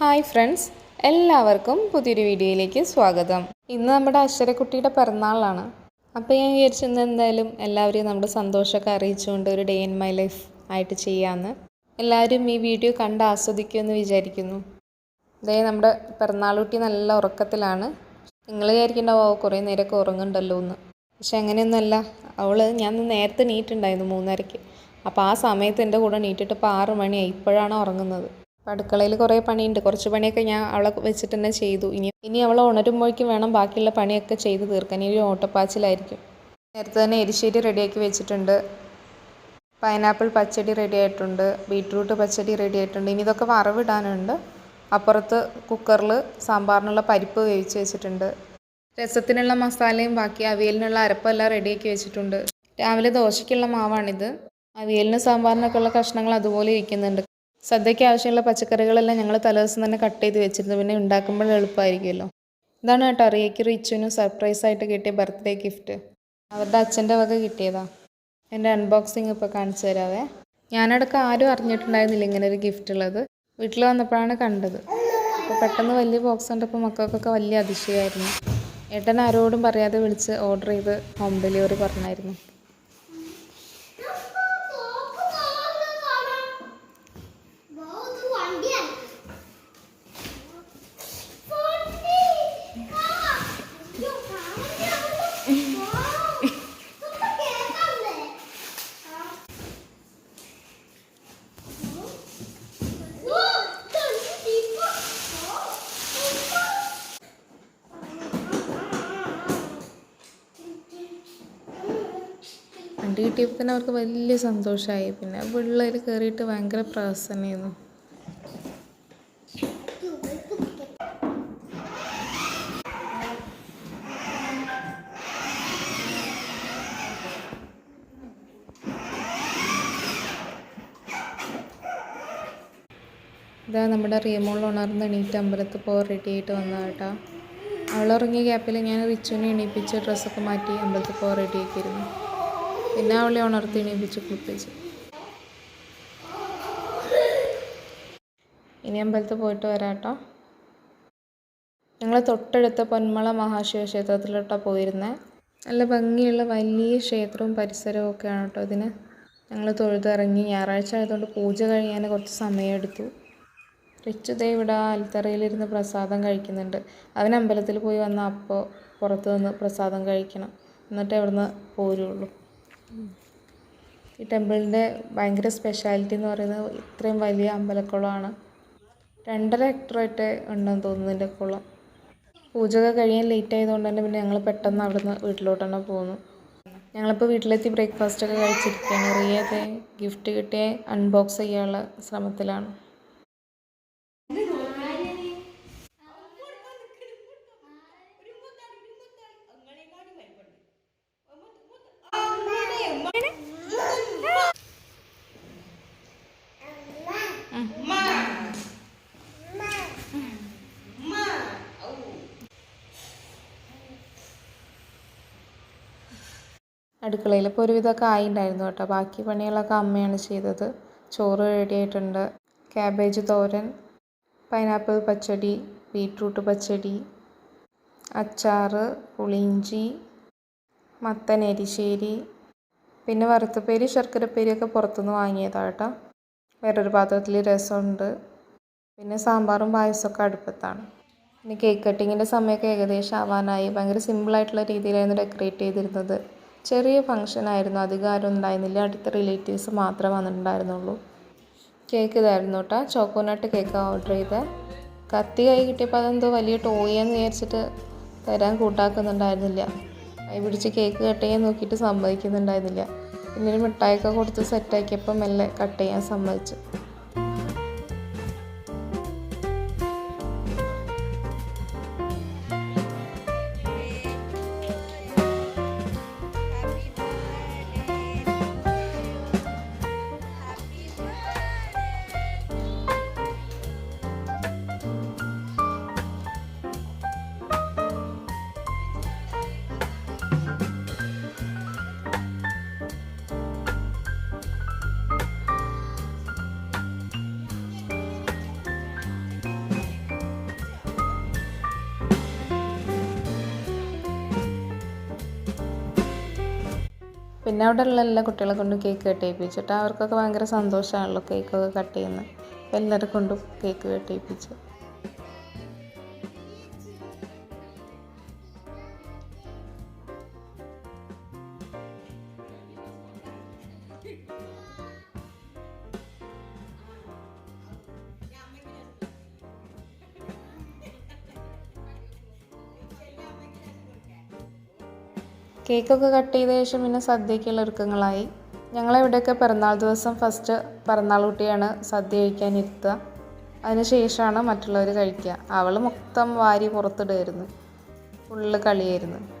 Hi friends എല്ലാവർക്കും പുതിയൊരു വീഡിയോയിലേക്ക് സ്വാഗതം. ഇന്ന് നമ്മുടെ അശ്വരക്കുട്ടിയുടെ പിറന്നാളാണ്. അപ്പോൾ ഞാൻ വിചാരിച്ചു ഇന്ന് എന്തായാലും എല്ലാവരെയും നമ്മുടെ സന്തോഷമൊക്കെ അറിയിച്ചുകൊണ്ട് ഒരു ഡേ ഇൻ മൈ ലൈഫ് ആയിട്ട് ചെയ്യാമെന്ന് എല്ലാവരും ഈ വീഡിയോ കണ്ട് ആസ്വദിക്കുമെന്ന് വിചാരിക്കുന്നു. അതായത് നമ്മുടെ പിറന്നാൾ കുട്ടി നല്ല ഉറക്കത്തിലാണ്. നിങ്ങൾ വിചാരിക്കേണ്ടാവോ കുറേ നേരമൊക്കെ ഉറങ്ങുന്നുണ്ടല്ലോ എന്ന്. പക്ഷെ അങ്ങനെയൊന്നുമല്ല അവൾ ഞാൻ നേരത്തെ നീറ്റുണ്ടായിരുന്നു മൂന്നരയ്ക്ക്. അപ്പോൾ ആ സമയത്ത് എന്റെ കൂടെ നീട്ടിട്ട് ഇപ്പോൾ ആറ് മണിയായി ഇപ്പോഴാണ് ഉറങ്ങുന്നത്. അടുക്കളയിൽ കുറേ പണിയുണ്ട്. കുറച്ച് പണിയൊക്കെ ഞാൻ അവളെ വെച്ചിട്ട് തന്നെ ചെയ്തു. ഇനി ഇനി അവളെ ഉണരുമ്പോഴേക്കും വേണം ബാക്കിയുള്ള പണിയൊക്കെ ചെയ്ത് തീർക്കാൻ. ഇനി ഓട്ടപ്പാച്ചിലായിരിക്കും. നേരത്തെ തന്നെ എരിശ്ശേരി റെഡിയാക്കി വെച്ചിട്ടുണ്ട്. പൈനാപ്പിൾ പച്ചടി റെഡി ആയിട്ടുണ്ട്. ബീട്രൂട്ട് പച്ചടി റെഡി ആയിട്ടുണ്ട്. ഇനി ഇതൊക്കെ വറവിടാനുണ്ട്. അപ്പുറത്ത് കുക്കറിൽ സാമ്പാറിനുള്ള പരിപ്പ് വേവിച്ച് വെച്ചിട്ടുണ്ട്. രസത്തിനുള്ള മസാലയും ബാക്കി അവിയലിനുള്ള അരപ്പെല്ലാം റെഡിയാക്കി വെച്ചിട്ടുണ്ട്. രാവിലെ ദോശയ്ക്കുള്ള മാവാണിത്. അവിയലിന് സാമ്പാറിനൊക്കെയുള്ള കഷ്ണങ്ങൾ അതുപോലെ ഇരിക്കുന്നുണ്ട്. സദ്യയ്ക്ക് ആവശ്യമുള്ള പച്ചക്കറികളെല്ലാം ഞങ്ങൾ തലേദിവസം തന്നെ കട്ട് ചെയ്ത് വെച്ചിരുന്നു. പിന്നെ ഉണ്ടാക്കുമ്പോൾ എളുപ്പമായിരിക്കുമല്ലോ. ഇതാണ് കേട്ടോ അറിയയ്ക്ക് റിച്ചുവിനും സർപ്രൈസ് ആയിട്ട് കിട്ടിയ ബർത്ത്ഡേ ഗിഫ്റ്റ് അവരുടെ അച്ഛന്റെ വക കിട്ടിയതാ. എന്റെ അൺബോക്സിങ് ഇപ്പോൾ കാണിച്ചു തരാവേ. ഞാനടക്കം ആരും അറിഞ്ഞിട്ടുണ്ടായിരുന്നില്ല ഇങ്ങനെ ഒരു ഗിഫ്റ്റ് ഉള്ളത്. വീട്ടിൽ വന്നപ്പോഴാണ് കണ്ടത്. അപ്പോൾ പെട്ടെന്ന് വലിയ ബോക്സ് കണ്ടപ്പോൾ മക്കൾക്കൊക്കെ വലിയ അതിശയമായിരുന്നു. ഏട്ടൻ ആരോടും പറയാതെ വിളിച്ച് ഓർഡർ ചെയ്ത് ഹോം ഡെലിവറി പറഞ്ഞായിരുന്നു. വണ്ടി കിട്ടിയപ്പോൾ തന്നെ അവർക്ക് വലിയ സന്തോഷമായി. പിന്നെ പിള്ളേർ കയറിയിട്ട് ഭയങ്കര പ്രസന്നമായിരുന്നു ഇതാ നമ്മുടെ റിയമോൾ ഉണർന്ന് എണീറ്റ് അമ്പലത്തിൽ പോകാൻ റെഡി ആയിട്ട് വന്നതാണ് കേട്ടോ. അവളുറങ്ങിയ ഗ്യാപ്പിൽ ഞാൻ റിച്ചുവിനെ എണീപ്പിച്ച് ഡ്രസ്സൊക്കെ മാറ്റി അമ്പലത്തിൽ പോകാൻ റെഡി ആക്കിയിരുന്നു. പിന്നെ അവളെ ഉണർത്തി എണീപ്പിച്ച് കുളിപ്പിച്ച്. ഇനി അമ്പലത്തിൽ പോയിട്ട് വരാം കേട്ടോ. ഞങ്ങൾ തൊട്ടടുത്ത പൊന്മള മഹാശിവ ക്ഷേത്രത്തിലോട്ടാണ് പോയിരുന്നത് നല്ല ഭംഗിയുള്ള വലിയ ക്ഷേത്രവും പരിസരവും ഒക്കെയാണ് കേട്ടോ ഇതിന്. ഞങ്ങൾ തൊഴുതിറങ്ങി ഞായറാഴ്ച ആയതുകൊണ്ട് പൂജ കഴിയാൻ കുറച്ച് സമയമെടുത്തു. റിച്ചു ദേ ഇവിടെ അൽത്തറയിലിരുന്ന് പ്രസാദം കഴിക്കുന്നുണ്ട്. അവൻ അമ്പലത്തിൽ പോയി വന്ന അപ്പോൾ പുറത്ത് നിന്ന് പ്രസാദം കഴിക്കണം. എന്നിട്ട് അവിടുന്ന് പോരുള്ളൂ. ഈ ടെമ്പിളിന്റെ ഭയങ്കര സ്പെഷ്യാലിറ്റി എന്ന് പറയുന്നത് ഇത്രയും വലിയ അമ്പലക്കുളമാണ്. രണ്ടര ഹെക്ടറായിട്ട് ഉണ്ടെന്ന് തോന്നുന്നു എന്റെ കുളം. പൂജയൊക്കെ കഴിയാൻ ലേറ്റ് ആയതുകൊണ്ട് തന്നെ പിന്നെ ഞങ്ങൾ പെട്ടെന്ന് അവിടുന്ന് വീട്ടിലോട്ട് തന്നെ പോന്നു. ഞങ്ങളിപ്പോൾ വീട്ടിലെത്തി ബ്രേക്ക്ഫാസ്റ്റ് ഒക്കെ കഴിച്ചിരിക്കുകയാണ്. റിയത്തെ ഗിഫ്റ്റ് കിട്ടിയ അൺബോക്സ് ചെയ്യാനുള്ള ശ്രമത്തിലാണ്. അടുക്കളയിൽ ഇപ്പോൾ ഒരുവിധമൊക്കെ ആയിണ്ടായിരുന്നു കേട്ടോ. ബാക്കി പണികളൊക്കെ അമ്മയാണ് ചെയ്തത്. ചോറ് റെഡിയായിട്ടുണ്ട് ക്യാബേജ് തോരൻ പൈനാപ്പിൾ പച്ചടി ബീട്രൂട്ട് പച്ചടി അച്ചാറ് പുളിഞ്ചി മത്തൻ എരിശ്ശേരി പിന്നെ വറുത്തപ്പേരി ശർക്കരപ്പേരിയൊക്കെ പുറത്തുനിന്ന് വാങ്ങിയതാണ് കേട്ടോ. വേറൊരു പാത്രത്തിൽ രസമുണ്ട്. പിന്നെ സാമ്പാറും പായസമൊക്കെ അടുപ്പത്താണ്. പിന്നെ കേക്ക് കട്ടിങ്ങിന്റെ സമയമൊക്കെ ഏകദേശം ആവാനായി. ഭയങ്കര സിമ്പിളായിട്ടുള്ള രീതിയിലായിരുന്നു ഡെക്കറേറ്റ് ചെയ്തിരുന്നത്. ചെറിയ ഫങ്ഷൻ ആയിരുന്നു. അധികം ആരും ഉണ്ടായിരുന്നില്ല. അടുത്ത റിലേറ്റീവ്സ് മാത്രമേ വന്നിട്ടുണ്ടായിരുന്നുള്ളൂ. കേക്ക് ഇതായിരുന്നു കേട്ടോ ചോക്കോനട്ട് കേക്ക് ഓർഡർ ചെയ്ത്. കത്തി കൈ കിട്ടിയപ്പോൾ അതെന്തോ വലിയ ടോയെന്ന് വിചാരിച്ചിട്ട് തരാൻ കൂട്ടാക്കുന്നുണ്ടായിരുന്നില്ല. കൈ പിടിച്ച് കേക്ക് കട്ട് ചെയ്യാൻ നോക്കിയിട്ട് സമ്മതിക്കുന്നുണ്ടായിരുന്നില്ല പിന്നെ ഒരു മിഠായിയൊക്കെ കൊടുത്ത് സെറ്റാക്കിയപ്പോൾ മെല്ലെ കട്ട് ചെയ്യാൻ സമ്മതിച്ചു. പിന്നെ അവിടെ ഉള്ള എല്ലാ കുട്ടികളെ കൊണ്ടും കേക്ക് കട്ട് ചെയ്യിപ്പിച്ചിട്ട് അവർക്കൊക്കെ ഭയങ്കര സന്തോഷമാണല്ലോ കേക്കൊക്കെ കട്ട് ചെയ്യുന്നത്. എല്ലാവരെ കൊണ്ടും കേക്ക് കട്ട് കേക്കൊക്കെ കട്ട് ചെയ്ത ശേഷം പിന്നെ സദ്യക്കുള്ള ഒരുക്കങ്ങളായി. ഞങ്ങളിവിടെയൊക്കെ പിറന്നാൾ ദിവസം ഫസ്റ്റ് പിറന്നാൾ കുട്ടിയാണ് സദ്യ കഴിക്കാൻ ഇരുത്തുക. അതിന് ശേഷമാണ് മറ്റുള്ളവർ കഴിക്കുക. അവൾ മൊത്തം വാരി പുറത്തിടുമായിരുന്നു ഫുള്ള് കളിയായിരുന്നു.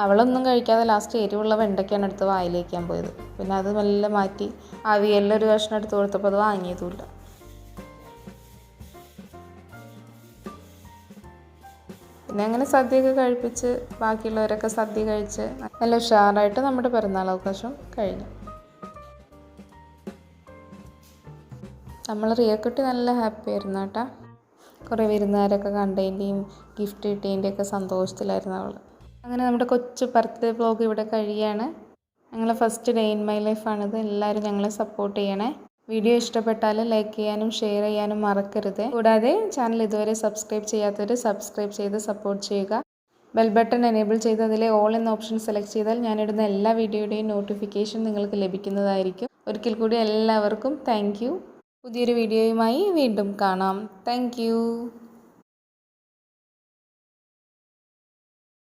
അവളൊന്നും കഴിക്കാതെ ലാസ്റ്റ് എരിവുള്ള വെണ്ടയ്ക്കാണ് എടുത്ത് വായിലേക്കാൻ പോയത്. പിന്നെ അത് മെല്ലെ മാറ്റി അവിയെല്ലാം ഒരു കഷ്ണം എടുത്ത് കൊടുത്തപ്പോൾ അത് വാങ്ങിയതുമില്ല. പിന്നെ അങ്ങനെ സദ്യയൊക്കെ കഴിപ്പിച്ച് ബാക്കിയുള്ളവരൊക്കെ സദ്യ കഴിച്ച് നല്ല ഉഷാറായിട്ട് നമ്മുടെ പിറന്നാൾ അവകാശം കഴിഞ്ഞു. നമ്മൾ റിയക്കുട്ടി നല്ല ഹാപ്പി ആയിരുന്നു കേട്ടോ കുറേ വിരുന്നുകാരൊക്കെ കണ്ടതിന്റെയും ഗിഫ്റ്റ് കിട്ടിയതിന്റെയൊക്കെ സന്തോഷത്തിലായിരുന്നു അവൾ അങ്ങനെ നമ്മുടെ കൊച്ചു ബർത്ത്ഡേ ബ്ലോഗ് ഇവിടെ കഴിയാണ്. ഞങ്ങളെ ഫസ്റ്റ് ഡേ ഇൻ മൈ ലൈഫാണിത് എല്ലാവരും ഞങ്ങളെ സപ്പോർട്ട് ചെയ്യണേ. വീഡിയോ ഇഷ്ടപ്പെട്ടാൽ ലൈക്ക് ചെയ്യാനും ഷെയർ ചെയ്യാനും മറക്കരുത്. കൂടാതെ ചാനൽ ഇതുവരെ സബ്സ്ക്രൈബ് ചെയ്യാത്തവർ സബ്സ്ക്രൈബ് ചെയ്ത് സപ്പോർട്ട് ചെയ്യുക. ബെൽ ബട്ടൺ എനേബിൾ ചെയ്ത് അതിലെ ഓൾ എന്ന ഓപ്ഷൻ സെലക്ട് ചെയ്താൽ ഞാനിടുന്ന എല്ലാ വീഡിയോയുടെയും നോട്ടിഫിക്കേഷൻ നിങ്ങൾക്ക് ലഭിക്കുന്നതായിരിക്കും. ഒരിക്കൽ കൂടി എല്ലാവർക്കും താങ്ക് പുതിയൊരു വീഡിയോയുമായി വീണ്ടും കാണാം. താങ്ക്